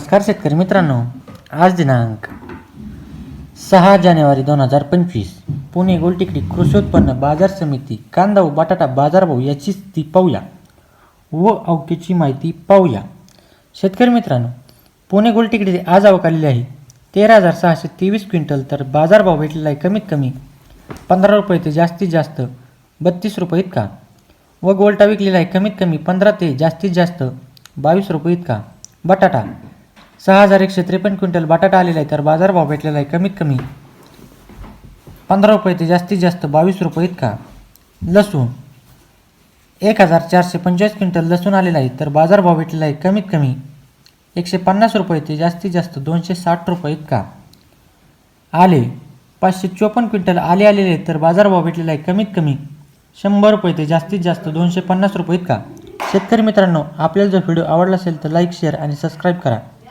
नमस्कार शेतकरी मित्रांनो आज दिनांक सहा जानेवारी दोन हजार पंचवीस. पुणे गोलटेकडी कृषी उत्पन्न बाजार समिती कांदा व बटाटा बाजारभाव याची स्थिती पाहूया व अवकेची माहिती पाहूया. शेतकरी मित्रांनो पुणे गोलटेकडीचे आज आवक आलेली आहे तेरा हजार सहाशे तेवीस क्विंटल तर बाजारभाव भेटलेला आहे कमीत कमी पंधरा रुपये ते जास्तीत जास्त बत्तीस रुपये इतका व गोलटा विकलेला आहे कमीत कमी पंधरा ते जास्तीत जास्त बावीस रुपये इतका बटाटा. सहा हजार एकशे त्रेपन्न क्विंटल बटाटा आलेला आहे तर बाजारभाव भेटलेला आहे कमीत कमी. पंधरा रुपये ते जास्तीत जास्त बावीस रुपये इतका. लसूण. एक हजार चारशे पंचवीस क्विंटल लसूण आलेला आहे तर बाजारभाव भेटलेला आहे कमीत कमी. एकशे पन्नास रुपये ते जास्तीत जास्त दोनशे साठ रुपये इतका. आले. पाचशे चोपन्न क्विंटल आले आलेले आहेत तर बाजारभाव भेटलेला आहे कमीत कमी. शंभर रुपये ते जास्तीत जास्त दोनशे पन्नास रुपये इतका. शेतकरी मित्रांनो आपल्याला जर व्हिडिओ आवडला असेल तर लाईक शेअर आणि सबस्क्राईब करा.